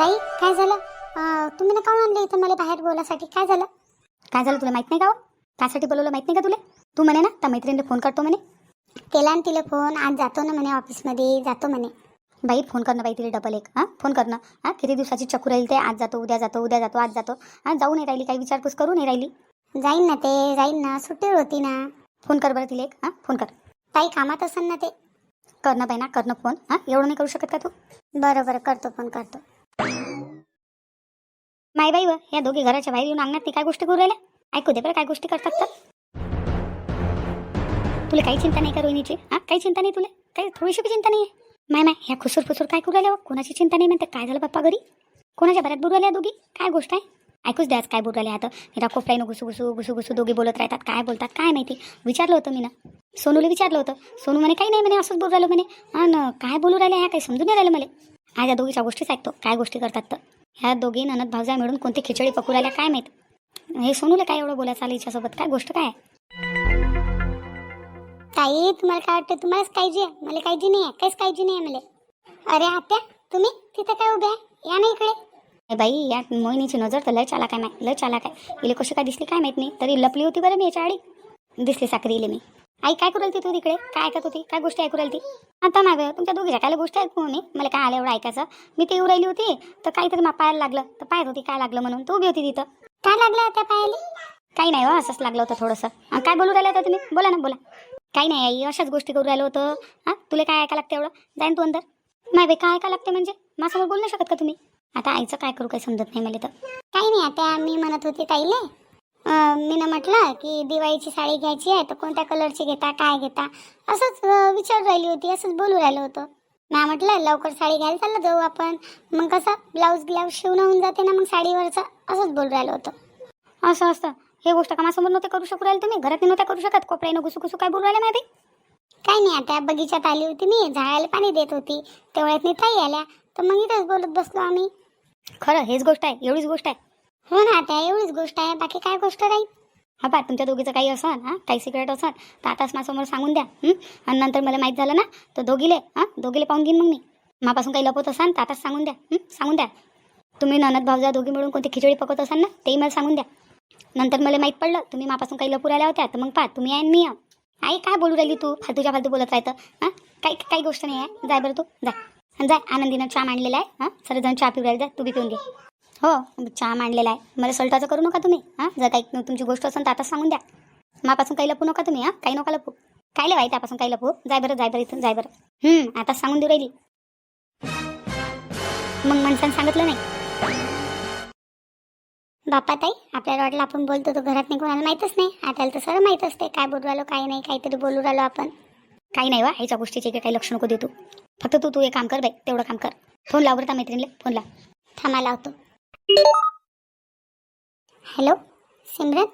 ताई काय झालं? तुम्ही ना काऊन आणलं इथं मला बाहेर बोलासाठी काय झालं? काय झालं तुला माहीत नाही का हो? त्यासाठी बोलवलं माहीत नाही का तुला? तू म्हणे ना त्या मैत्रिणीला फोन करतो म्हणे. केला ना तिला फोन आज जातो ना म्हणे ऑफिसमध्ये जातो म्हणे. बाई फोन करणं बाई तिला डबल एक. हां फोन करणं हां किती दिवसाची चक्कू राहील ते? आज जातो उद्या जातो उद्या जातो आज जातो. हां जाऊ नाही राहिली काही विचारपूस करू नाही राहिली. जाईन ना ते जाईन ना. सुट्टीवर होती ना. फोन कर बरं तिला एक. हां फोन कर. ताई कामात असेल ना ते. करणं बाई ना करणं फोन हां एवढं नाही करू शकत का तू? बरं बरं करतो फोन करतो. माय बाई व या दोघी घराच्या बाहेर येऊन अंगणात ती काय गोष्टी करू राहिल्या? ऐकू दे बरं काय गोष्टी करतात तर. तुला काही चिंता नाही का रोहिणीची? हां? काही चिंता नाही तुला? काही थोडीशी बी चिंता नाही आहे माय माय ह्या खुसूर फुसूर काय करू राहिल्या कोणाची चिंता नाही म्हणते? काय झालं बाप्पा घरी? कोणाच्या बऱ्यात बोलू राहिल्या दोघी? काय गोष्ट आहे? ऐकूच द्याच काय बोलू राहिले आता. निरा कोपऱ्यानं घुसू घुसू घुसू घुसू दोघी बोलत राहतात. काय बोलतात? काय माहिती? विचारलं होतं मी ना सोनूला विचारलं होतं. सोनू म्हणे काही नाही म्हणे असंच बोलू राहिलं म्हणे. हा काय बोलू राहिले ह्या काही समजून नाही राहिलं मला. आज या दोघीच्या गोष्टीच ऐकतो. काय गोष्टी करतात तर. ह्या दोघी ननद भावजा मिळून कोणती खिचडी पकू राहिल्या काय माहीत? हे सोनूला काय एवढं बोलायचं आलं हिच्यासोबत? काय गोष्ट काय? ताई तुम्हाला काय वाटतं? तुम्हालाच काळजी आहे. मला काळजी नाही आहे. काहीच काळजी नाही आहे मला. अरे आत्या तुम्ही? तिथं काय उभ्या? या ना इकडे. बाई या मोहिनीची नजर तर लय चाला काय माय. लय चाला काय इले कशी काय दिसली काय माहीत नाही. तरी लपली होती बरं मी याच्या आडी. दिसली साखरी इले मी. आई काय करू राहिली तू तिकडे? काय ऐकत होती? काय गोष्टी ऐकू राहिली ती? आता नाही तुमच्या दोघीच्या काय गोष्टी ऐकू मी मला काय आलं एवढं ऐकायचं? मी ते येऊ राहिली होती तर काहीतरी मा पायाला लागलं. तर पाहत होती काय लागलं म्हणून. तू उभी होती तिथं. काय लागलं आता पायाला काही नाही हो असंच लागलं होतं थोडंसं. काय बोलू राहिलं होतं तुम्ही? बोला ना बोला. काही नाही आई अशाच गोष्टी करू राहिलो होतं. हां तुला काय ऐका लागतं एवढं? जाईन तू अंदर. नाही बाई काय ऐका लागते म्हणजे? माझ्यासमोर बोलू नाही शकत का तुम्ही? आता आईचं काय करू काही समजत नाही मला तर. काही नाही आता मी म्हणत होते ताईले मीनं मी ना म्हटलं की दिवाळीची साडी घ्यायची आहे तर कोणत्या कलरची घेता काय घेता? असंच विचार राहिली होती असंच बोलू राहिलो होतो. मी म्हटलं लवकर साडी घ्यायला चाललं जाऊ आपण. मग कसं ब्लाऊज ब्लाऊज शिवणं होऊन जाते ना मग साडीवरचं असंच बोलू राहिलो होतो. असं असतं हे गोष्ट कामासमोर नव्हते करू शकू राहिले तुम्ही? घरात नव्हत्या करू शकत? कोपऱ्यानं घुसू घुसू काय बोलू राहिले माहिती? काही नाही आता बगीच्यात आली होती मी. झाडाला पाणी देत होती. तेवढ्यात मी ताई आल्या. तर मग इथंच बोलत बसलो आम्ही. खरं हेच गोष्ट आहे. एवढीच गोष्ट आहे. हो ना त्या एवढीच गोष्ट आहे बाकी काय गोष्ट राहील? हा पा तुमच्या दोघीचं काही असं हां काही सिक्रेट असं तर आताच माझ्यासमोर सांगून द्या आणि नंतर मला माहीत झालं ना तर दोघीले हां? दोघीले पाहून घेईन मग मी. मापासून काही लपवत असाल तर आताच सांगून द्या सांगून द्या. तुम्ही ननद भाऊजा दोघी मिळून कोणती खिचडी पकवत असाल ना तेही मला सांगून द्या. नंतर मला माहीत पडलं तुम्ही मापासून काही लपू राहिल्या होत्या तर मग पा तुम्ही आहे आणि मी आई काय बोलू राहिली तू? फालतूच्या फालतू बोलत राहतं हां? काही काही गोष्ट नाही आहे. जाय बरं तू जा. जाय आनंदीनं चहा मांडलेला आहे हां? सर्वजण चहा पिऊ राहिले जा तू बी पिऊन घे. हो चहा मांडलेला आहे. मला सलटाचं करू नका तुम्ही हां? जर काही तुमची गोष्ट असेल तर आता सांगून द्या. मापासून काही लपू नका तुम्ही हां? काही नका लपू. काय लय त्यापासून काही लपू? जाय बरं जाय बरं इथून जाय बरं. आता सांगून देऊ राहिली. मग माणसानं सांगितलं नाही. बापा ताई आपल्याला वाटलं आपण बोलतो तो घरात नाही कोणाला माहीतच नाही. आपल्याला तर सगळं माहीत असते काय बोलू राहिलो काय नाही काहीतरी बोलू राहिलो आपण. काही नाही वा ह्याच्या गोष्टीचे काही लक्ष नको देतो तू. फक्त तू तू एक काम कर बाई तेवढं काम कर. फोन लाव बरं त्या मैत्रिणीला फोन लाव. थांबा लावतो. हॅलो सिमरन?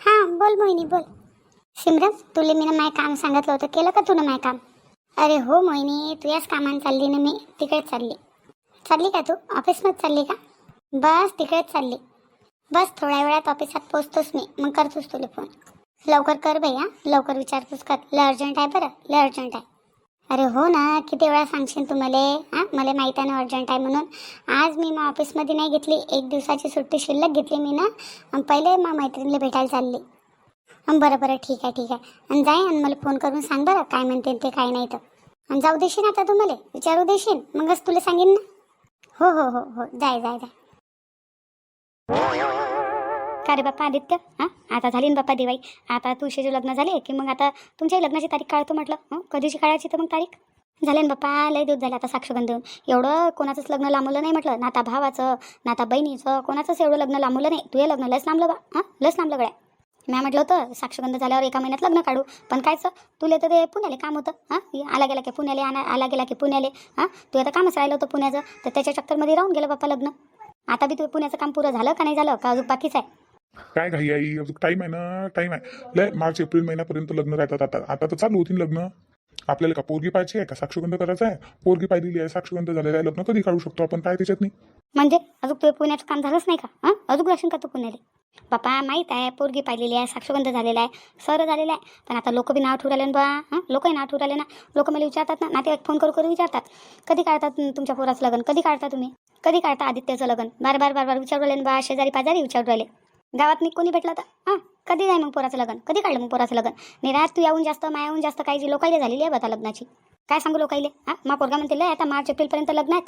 हां बोल मोहिनी बोल. सिमरन तुला मी ना माय काम सांगितलं होतं केलं का तुला माय काम? अरे हो मोहिनी तू याच कामानं चालली ना मी तिकडेच चालली. चालली का तू? ऑफिसमध्ये चालली का? बस तिकडेच चालली. बस थोड्या वेळात ऑफिसात पोचतोस मी मग करतोच तुला फोन. लवकर कर बाई हां. लवकर विचारपूस कर. लय अर्जंट आहे बरं लय अर्जंट आहे. अरे हो ना किती वेळा सांगशील तू मला? हां मला माहीत आहे ना अर्जंट आहे म्हणून. आज मी मग ऑफिसमध्ये नाही घेतली एक दिवसाची सुट्टी शिल्लक घेतली मी ना आणि पहिले मग मैत्रिणीला भेटायला चालली. बरं बरं ठीक आहे ठीक आहे. आणि जाय आणि मला फोन करून सांग बरं काय म्हणते ते काय नाही तर. आणि जाऊ देशील आता तू मला? विचारू देशील? मगच तुला सांगेन ना. हो हो हो हो. जाय जाय जाय. का रे बाप्पा आदित्य? हां? आता झाली ना बाप्पा दिवाळी. आता तुळशीचे लग्न झाले की मग आता तुमच्याही लग्नाची तारीख काढतो म्हटलं. हं? कधीची काढायची तर मग तारीख? झाले ना बाप्पा लय दिवस झाले आता साक्षगंध. देऊन एवढं कोणाचंच लग्न लांबवलं नाही म्हटलं. नाता भावाचं नाता बहिणीचं कोणाचंच एवढं लग्न लांबवलं नाही. तुझे लग्न लस लांबलं बा. हां? लस लांबलं गड्या. मी म्हटलं होतं साक्षगंध झाल्यावर एका महिन्यात लग्न काढू. पण कायचं तुला तर ते पुण्याले काम होतं. हां? आला गेला की पुण्याले आणा आला गेला की पुण्याले. हां? तू आता कामच राहिलं होतं पुण्याचं. तर त्याच्या चक्करमध्ये राहून गेलं बाप्पा लग्न. आता बी तू पुण्याचं काम पुरं झालं का नाही झालं? का अजून बाकीच आहे? काय घाई आई अजून टाईम आहे ना टाईम आहे. लय मार्च एप्रिल महिन्यापर्यंत लग्न राहतात आता. आता तर चालू होतील लग्न. आपल्याला का पोरगी पाहिजे आहे? का साक्षगंध करायचा आहे? पोरगी पाहिलेली आहे साक्षगंध झालेला आहे लग्न कधी काढू शकतो आपण? काय त्याच्यात नाही म्हणजे अजून तुझ्या पुण्याचं काम झालंच नाही का? अजून जाशील का तू पुण्याला. बापा माहीत आहे पोरगी पाहिलेली आहे साक्षगंध झालेला आहे सर झालेला आहे. पण आता लोक बी नाव ठेवू राहिले ना बा. हां? लोकही नाव ठेवू राहिले ना. लोक मला विचारतात ना नातेवाईक फोन करू करू विचारतात. कधी काढतात तुमच्या पोराचं लग्न? कधी काढता तुम्ही? कधी काढता आदित्यचं लग्न? बार बार बार बार विचारू राहिले ना बा. शेजारी पाजारी विचारू राहिले. गावात मी कोणी भेटलं तर? हां कधी जाय मग पोराचं लग्न? कधी काढलं मग पोराचं लग्न? निरात तू याहून जास्त मायाहून जास्त काही जी लोकायले झालेली आहे बता लग्नाची. काय सांगू लोकायले? हां मा पोरगा म्हणते लय आता मार्च एप्रिलपर्यंत लग्न आहेत.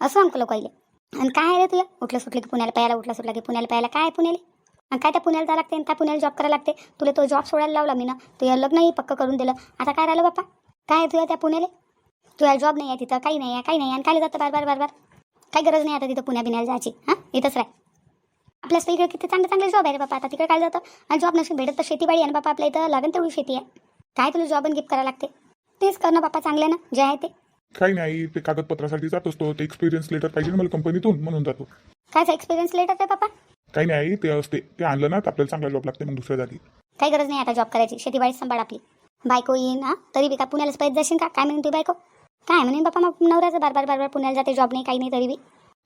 असं सांगतो लोकायले. आणि काय आहे रे तुला उठलं सुटलं की पुण्याला प्यायला उठलं सुटलं की पुण्याला प्यायला काय पुण्याले पुण्याला? आणि काय त्या पुण्याला जायला लागते आणि त्या पुण्याला जॉब करायला लागते? तुला तो जॉब सोडायला लावला मी ना तुझ्या लग्नही पक्क करून दिलं. आता काय राहिलं बाप्पा? काय आहे तुझ्या त्या पुण्याला? तुझ्या जॉब नाही आहे तिथं काही नाही आहे काही नाही आणि काय जातं बार बार बार बार? काही गरज नाही आता तिथं पुण्या बिण्याला जायची. हां इथंच राह. आपल्याच इकडे किती चांगले चांगले जॉब आहे रे बापा. आता तिकडे काय जातं आणि जॉब नसेल भेटत तर शेतीबाडी आहे ना बापा आपल्या इथं. लागेल तेवढी शेती आहे. काय तुला जॉब आणि गिफ्ट करायला लागते? तेच करणं बापा चांगलं ना. जे आहे ते. काही नाही ते कागदपत्रासाठी जात असतो. ते एक्सपिरियन्स लेटर पाहिजे ना मला कंपनीतून म्हणून जातो. कायचा एक्सपिरियन्स लेटर आहे बापा? काही नाही ते असते. ते आणलं ना तर आपल्याला चांगला जॉब लागते मग दुसऱ्या जागी. काही गरज नाही आता जॉब करायची. शेतीबाडी सांभाळ आपली. बायको येईन हा? तरी बी का पुण्यालाच पाहिजे जाशील का? काय म्हणते बायको? काय म्हणे बापा मग नवऱ्याचं बार बार बार बार पुण्याला जाते जॉब नाही काही नाही तरी बी.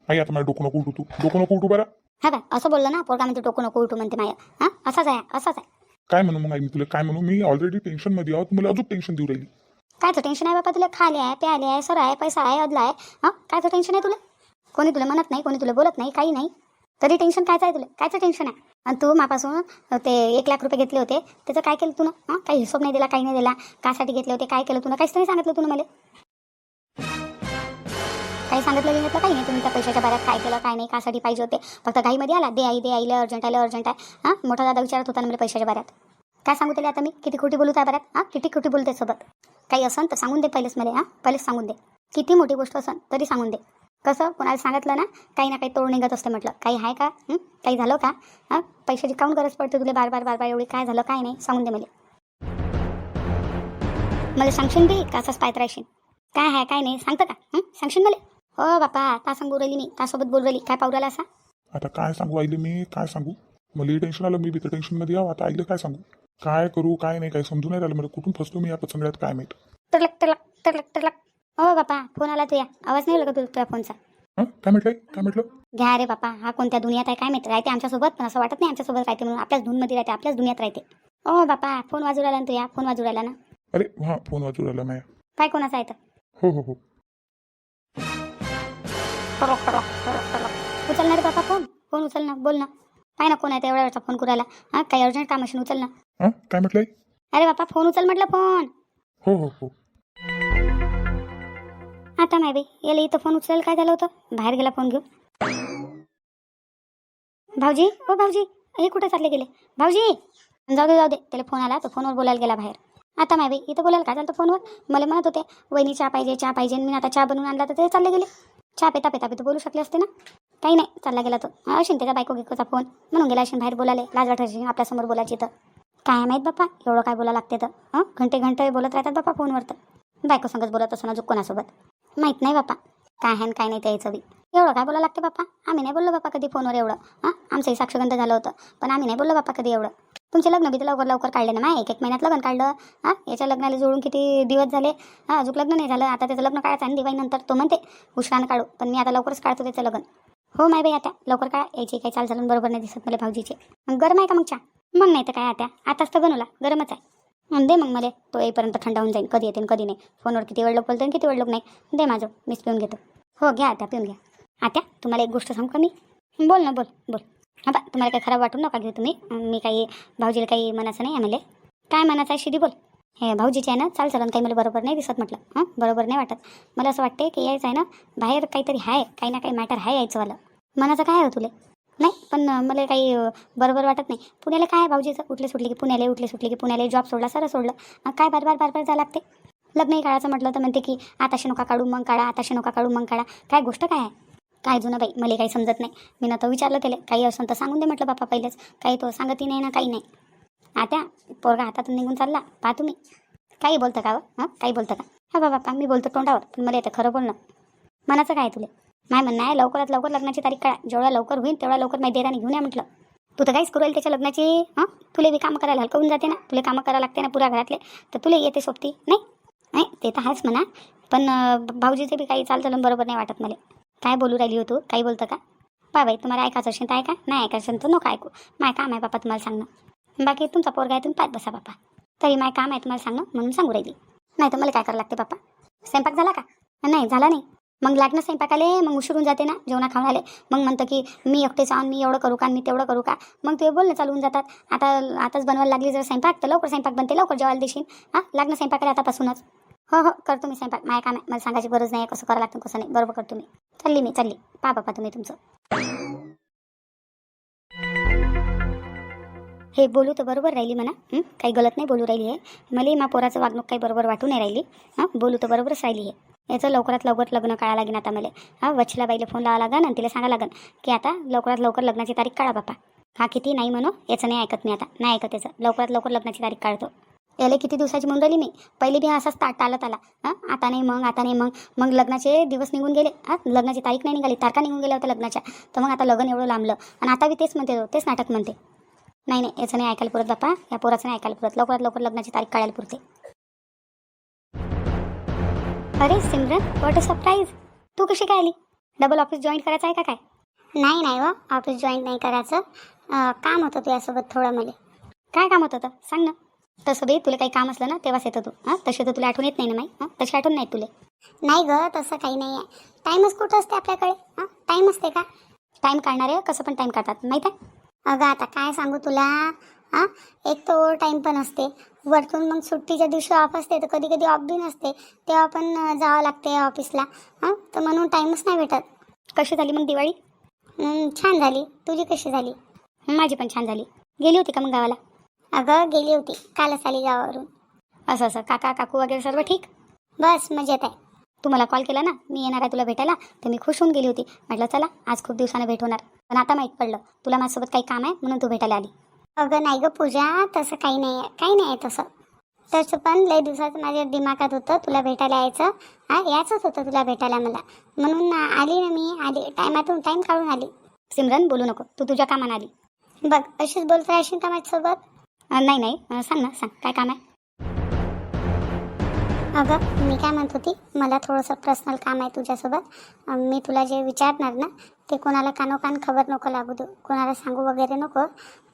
आई आता मला डोकं नको उठू तू. डोकं नको उठू बरं. हा काय असं बोललं ना पोरगा म्हणते डोकं नको उठू म्हणते माया. हा असाच आहे असाच आहे. काय म्हणू मग आई मी तुला काय म्हणू? मी ऑलरेडी टेन्शनमध्ये आहोत मला अजून टेन्शन देऊ राहिली. कायचं टेन्शन आहे बापा तुला? खाले आहे प्याले आहे सर आहे पैसा आहे अदला आहे. हां कायचं टेन्शन आहे तुला? कोणी तुला म्हणत नाही कोणी तुला बोलत नाही काही नाही. तरी टेन्शन कायचं आहे तुला? कायचं टेन्शन आहे? आणि तू मापासून ते एक लाख रुपये घेतले होते त्याचं काय केलं तुला हां काही हिशोब नाही दिला काही नाही दिला. कासाठी घेतले होते काय केलं तुला काहीच नाही सांगितलं तुला मला. काही सांगितलं घेतलं काही नाही. तुम्ही त्या पैशाच्या बाऱ्यात काय केलं काय नाही कासाठी पाहिजे होते. फक्त घाईमध्ये आला दे आई दे आईला अर्जंट आलं अर्जंट आहे. हां मोठा दादा विचारत होता ना मला पैशाच्या बाऱ्यात. काय सांगू त्याला आता मी? किती खोटी बोलू त्या बाऱ्यात? हां किती खोटी बोलते सोबत? काही असन तर सांगून दे पहिलेच मला हां. पहिलेच सांगून दे. किती मोठी गोष्ट असन तरी सांगून दे. कसं? कोणाला सांगितलं ना काही ना काही तोड निघत असते म्हटलं. काही आहे का? काही झालं का? हां पैशाची काऊन गरज पडते तुला बार बार बार बार? एवढी काय झालं काय नाही? सांगून दे मला. मला सांगशील बी कसंच असंच पाहत राहशील काय आहे काय नाही? सांगतं का? सांगशील मला? हो बापा का सांगू राहिली मी? त्यासोबत बोल राहिली? काय पाहू राहिला असा? आता काय सांगू आईले मी? काय सांगू? मला टेन्शन आलं मी बी तर टेन्शनमध्ये यावं. आता आईले काय सांगू? काय करू काय नाही काय समजून नाही राहिलं मला. कुठून फसलो मी या पचंगड्यात काय माहीत? टरलक टरलक टरलक टरलक हो बापा फोन आला तुया आवाज नाही आला का तुझ्या तुझ्या फोनचा हां? काय म्हटलंय? काय म्हटलं? घ्या रे बापा. हा कोणत्या दुनियात आहे काय माहिती? राहते आमच्यासोबत पण असं वाटत नाही आमच्यासोबत राहते म्हणून. आपल्याच धूनमध्ये राहते आपल्याच दुनियात राहते. ओ बापा फोन वाजू राहिला ना तुया फोन वाजू राहिला ना? अरे हां फोन वाजू राहिला माया. काय कोणाचा आहे तर हो हो हो. उचल ना रे बापा फोन फोन उचल ना बोल ना. काय ना कोण आहे एवढ्या वेळचा फोन करायला. हां काही अर्जंट काम असेल उचल ना. हां? काय म्हटलंय? अरे बापा फोन उचल म्हटलं फोन. हो हो हो. आता नाही बाई याला इथं फोन उचलायला काय झालं होतं? बाहेर गेला फोन घेऊन. भाऊजी हो भाऊजी हे कुठे चालले गेले? भाऊजी! जाऊ दे जाऊ दे. त्याला फोन आला तर फोनवर बोलायला गेला बाहेर. आता नाही बाई इथं बोलायला काय झालं फोनवर? मला म्हणत होते वहिनी चहा पाहिजे चहा पाहिजे मी आता चहा बनवून आणला तर ते चालले गेले. चहा पेता पेता पेता बोलू शकले असते ना? काही नाही चालला गेला तो. अशीन असेल त्याचा बायको गिकोचा फोन म्हणून गेला असेल बाहेर बोलायला. लाज वाटत असेल आपल्यासमोर बोलायची तर. काय माहीत बाप्पा एवढं काय बोला लागते तर? हां घंटे घंटे बोलत राहतात बाप्पा फोनवर तर बायको संगत बोलत असं जो कोणासोबत माहीत नाही बाप्पा. काय आहे आणि काय नाही त्याचं बी. एवढं काय बोला लागते बाप्पा? आम्ही नाही बोललो बाप्पा कधी फोनवर एवढं. हां? आमचंही साक्षगंध झालं होतं. पण आम्ही नाही बोललो बाप्पा कधी एवढं. तुमचे लग्न बी लवकर लवकर काढले ना माय. एक एक महिन्यात लग्न काढलं. हां? याच्या लग्नाला जोडून किती दिवस झाले? हां अजून लग्न नाही झालं. आता त्याचं लग्न काढायचं आणि दिवाळीनंतर तो म्हणते उशिरानं काढू. पण मी आता लवकरच काढतो त्याचं लग्न. हो माय बाई आता लवकर काय यायची काही चाल चालून बरोबर नाही दिसत मला भाऊजीचे. गरम आहे का मग चहा? मग नाही तर काय आता? आताच तर बनवला. गरमच आहे. दे मग मला. तो येईपर्यंत थंड होऊन जाईल कधी येते आणि कधी नाही. फोनवर किती वेळ लोक बोलतो आणि किती वेळ लोक नाही. दे माझं. मीच पिऊन घेतो. हो घ्या आता पिऊन घ्या. आता तुम्हाला एक गोष्ट सांगू का मी? बोल ना बोल बोल. हा बा तुम्हाला काही खराब वाटून नका घेऊ तुम्ही. मी काही भाऊजीला काही मनाचं नाही आम्हाला काय मनाचं आहे शिदी बोल. हे भाऊजीचे आहे ना चाल चालन काही मला बरोबर नाही दिसत म्हटलं. हां बरोबर नाही वाटत. मला असं वाटते की यायचं आहे ना बाहेर काहीतरी आहे काही ना काही मॅटर आहे यायचंवालं मनाचं काय आहे हो तुले? नाही पण मला काही बरोबर वाटत नाही. पुण्याला काय आहे भाऊजीचं उठले सुटले की पुण्याला उठले सुटले की पुण्याला जॉब सोडला सरळ सोडलं. काय बार बार बार बार जायला लागते? लग्नही काळाचं म्हटलं तर म्हणते की आताशी नका काढू मग काढा आताशी नका काढू मग काढा. काय गोष्ट काय आहे? काय जुनं बाई? मला काही समजत नाही. मी ना तर विचारलं त्याला. काही असं तर सांगून दे म्हटलं बापा पहिलेच. काही तो सांगतही नाही ना काही नाही. आता पोरगा हातातून निघून चालला. पहा तुम्ही. काही बोलतं का हां? काही बोलतं का? हा बाबा मी बोलतो तोंडावर पण मला येतं खरं बोलणं. मनाचं काय तुला तुले? नाही म्हणणं आहे लवकरात लवकर लग्नाची तारीख काढा. जेवढ्या लवकर होईल तेवढ्या लवकर माझ्या देराने घेऊन या म्हटलं. तू तर काहीच करू त्याच्या लग्नाची हां? तुला बी कामं करायला हलकवून जाते ना. तुला कामं करायला लागते ना पुऱ्या घरातले. तर तुला येते सोबती नाही? नाही ते तर आहेच म्हणा. पण भाऊजीचं भाऊजीचे बी काही चालचलन बरोबर नाही वाटत मला. काय बोलू राहिली हो तू? काही बोलतं का? पाय बाई तुम्हाला ऐकायचं असेल तर ऐका. नाही ऐकायचं असेल तर नको ऐकू. माय काम आहे बापा तुम्हाला सांगणं. बाकी तुमचा पोरगा आहे तुम्ही पाहत बसा बापा. तरी माय काम आहे तुम्हाला सांगणं म्हणून सांगू राहिली. नाही तर मला काय करावं लागते बापा? स्वयंपाक झाला का? नाही झाला नाही. मग लागणं स्वयंपाकाले मग उशिरून जाते ना जेवणा खाऊन आले. मग म्हणतं की मी एकटे जाऊन मी एवढं करू का मी तेवढं करू का? मग ते बोलणं होऊन जातात. आता आताच बनवायला लागली जर स्वयंपाक तर लवकर स्वयंपाक बनते लवकर जेवायला देशील. हां लागणं स्वयंपाकाला आतापासूनच. हो हो करतो मी स्वयंपाक. माझ्या काम आहे मला सांगायची गरज नाही कसं करावं लागतं कसं नाही. बरोबर करतो मी. चालली मी चालली. पा बापा तुम्ही तुमचं. हे बोलू तर बरोबर राहिली म्हणा. काही गलत नाही बोलू राहिली आहे मला मा पोराचं वागणूक काही बरोबर वाटू नाही राहिली. हां? बोलू तर बरोबरच राहिली आहे याचं लवकरात लवकर लग्न काढा लागेल आता मला. हां वच्छला बाईला फोन लावा लागन आणि तिला सांगा लागन की आता लवकरात लवकर लग्नाची तारीख काढा बापा हा किती? नाही म्हणू. याचं नाही ऐकत मी आता. नाही ऐकत याचं. लवकरात लवकर लग्नाची तारीख काढतो. याला किती दिवसाची म्हणून राहिली मी? पहिली बी असाच ता टालत आला. हां आता नाही मग आता नाही मग. मग लग्नाचे दिवस निघून गेले. हां लग्नाची तारीख नाही निघाली. तारखा निघून गेल्या होत्या लग्नाच्या. तर मग आता लग्न एवढं लांबलं. आणि आता बी तेच म्हणते तो, तेच नाटक म्हणते. नाही नाही याचं नाही ऐकायला पुरत बापा या पोराचं नाही ऐकायला पुरत. लवकरात लवकर लग्नाची तारीख काढायला पुरते. अरे सिमरन वॉट अ सरप्राईज तू कशी काय आली? डबल ऑफिस जॉईन करायचं आहे का काय? नाही नाही व ऑफिस जॉईन नाही करायचं. काम होतं तुझ्यासोबत थोडं मला. काय काम होतं तर सांग ना. तसं बी तुला काही काम असलं ना तेव्हाच येतं तू. हां? तशी तर तुला आठवण येत नाही ना माई? हां? तशी आठवण नाही तुला. नाही ग तसं काही नाही आहे. टाईमच कुठं असते आपल्याकडे? हां? टाईम असते का? टाईम काढणारे कसं पण टाईम काढतात. माहीत आहे? अगं आता काय सांगू तुला? हां? एक तर ओवर टाईम पण असते. वरतून मग सुट्टीच्या दिवशी ऑफ असते तर कधी कधी ऑफ बी नसते. तेव्हा पण जावं लागते ऑफिसला हां? तर म्हणून टाईमच नाही भेटत. कशी झाली मग दिवाळी? छान झाली. तुझी कशी झाली? माझी पण छान झाली. गेली होती का मग गावाला? अगं गेली होती. कालच आली गावावरून. असं असं. काका काकू वगैरे सर्व ठीक? बस मजेत आहे. तू मला कॉल केला ना? मी येणार आहे तुला भेटायला. तर मी खुश होऊन गेली होती. म्हटलं चला आज खूप दिवसानं भेट होणार. पण आता माहीत पडलं. तुला माझ्यासोबत काही काम आहे? म्हणून तू भेटायला आली. अगं नाही गं पूजा तसं काही नाही आहे. काही नाही आहे तसं. तसं पण लय दिवसाचं माझ्या दिमागात होतं तुला भेटायला यायचं. हा यायचंच होतं तुला भेटायला मला. म्हणून आली ना मी आली. टायमातून टाईम काढून आली. सिमरन बोलू नको. तू तुझ्या कामानं आली. बघ अशीच बोलत राहशील का माझ्यासोबत नाही नाही. अं, सांग ना सांग. काय काम आहे? अगं मी काय म्हणत होती? मला थोडंसं पर्सनल काम आहे तुझ्यासोबत. अं, मी तुला जे विचारणार ना ते कोणाला कानोकान खबर नको लागू देऊ कोणाला सांगू वगैरे नको.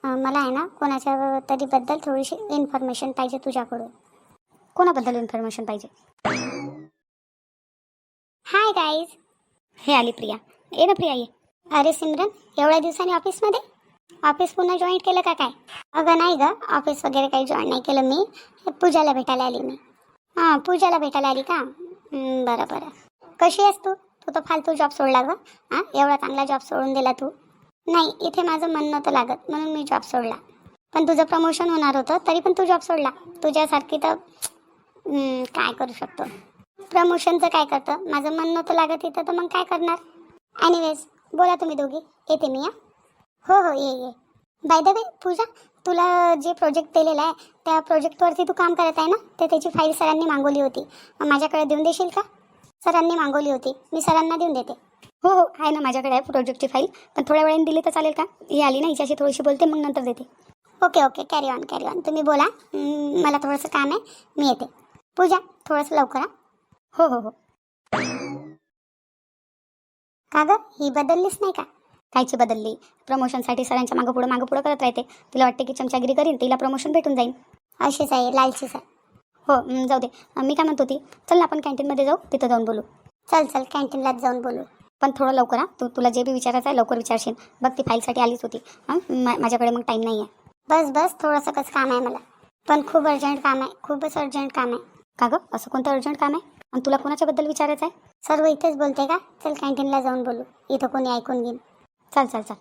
मला आहे ना कोणाच्या तरीबद्दल थोडीशी इन्फॉर्मेशन पाहिजे तुझ्याकडून. कोणाबद्दल इन्फॉर्मेशन पाहिजे? हाय गाईज हे आली प्रिया. ये ना प्रिया ये. अरे सिमरन एवढ्या दिवसांनी ऑफिसमध्ये ऑफिस पुन्हा जॉईन केलं का काय? अगं नाही गं ऑफिस वगैरे काही जॉईन नाही केलं मी. पूजाला भेटायला आली मी. हां पूजाला भेटायला आली का? बरं बरं. कशी आहेस तू? तू तर फालतू जॉब सोडला गं. हां एवढा चांगला जॉब सोडून दिला तू. नाही इथे माझं मन नव्हतं लागत म्हणून मी जॉब सोडला. पण तुझं प्रमोशन होणार होतं तरी पण तू जॉब सोडला. तुझ्यासारखी तर काय करू शकतो? प्रमोशनचं काय करतं? माझं मन नव्हतं लागत इथं तर मग काय करणार? एनिवेज बोला तुम्ही दोघी. येते मी या हो हो ये ये. बाय द वे पूजा तुला जे प्रोजेक्ट दिलेला आहे त्या प्रोजेक्टवरती तू काम करत आहे ना? तर त्याची फाईल सरांनी मागवली होती. मग माझ्याकडे देऊन देशील का? सरांनी मागवली होती. मी सरांना देऊन देते. हो हो आहे ना माझ्याकडे आहे प्रोजेक्टची फाईल पण थोड्या वेळाने दिली तर चालेल का? ही आली ना हिच्याशी थोडीशी बोलते मग नंतर देते. Okay okay carry on carry on तुम्ही बोला. मला थोडंसं काम आहे. मी येते. पूजा थोडंसं लवकर हा. हो हो हो. का गं? ही बदललीच नाही का? कायची बदलली? प्रमोशनसाठी सरांच्या मागं पुढं मागं पुढं करत राहते. तिला वाटते की चमचागिरी करीन तिला प्रमोशन भेटून जाईल अशीच आहे लालचीच आहे. हो जाऊ दे. मी काय म्हणत होती? चल ना आपण कॅन्टीनमध्ये जाऊ. तिथं जाऊन बोलू. चल चल कॅन्टीनलाच जाऊन बोलू. पण थोडं लवकर हां. तू तुला जे बी विचारायचं आहे लवकर विचारशील. बघ ती फाईलसाठी आलीच होती. हां? मा- माझ्याकडे मग टाईम नाही आहे बस बस थोडंसं कसं काम आहे मला. पण खूप अर्जंट काम आहे. खूपच अर्जंट काम आहे. का गं? असं कोणतं अर्जंट काम आहे? आणि तुला कोणाच्याबद्दल विचारायचं आहे? सर्व इथेच बोलते का? चल कॅन्टीनला जाऊन बोलू. इथं कोणी ऐकून घेईन. चल चल चल.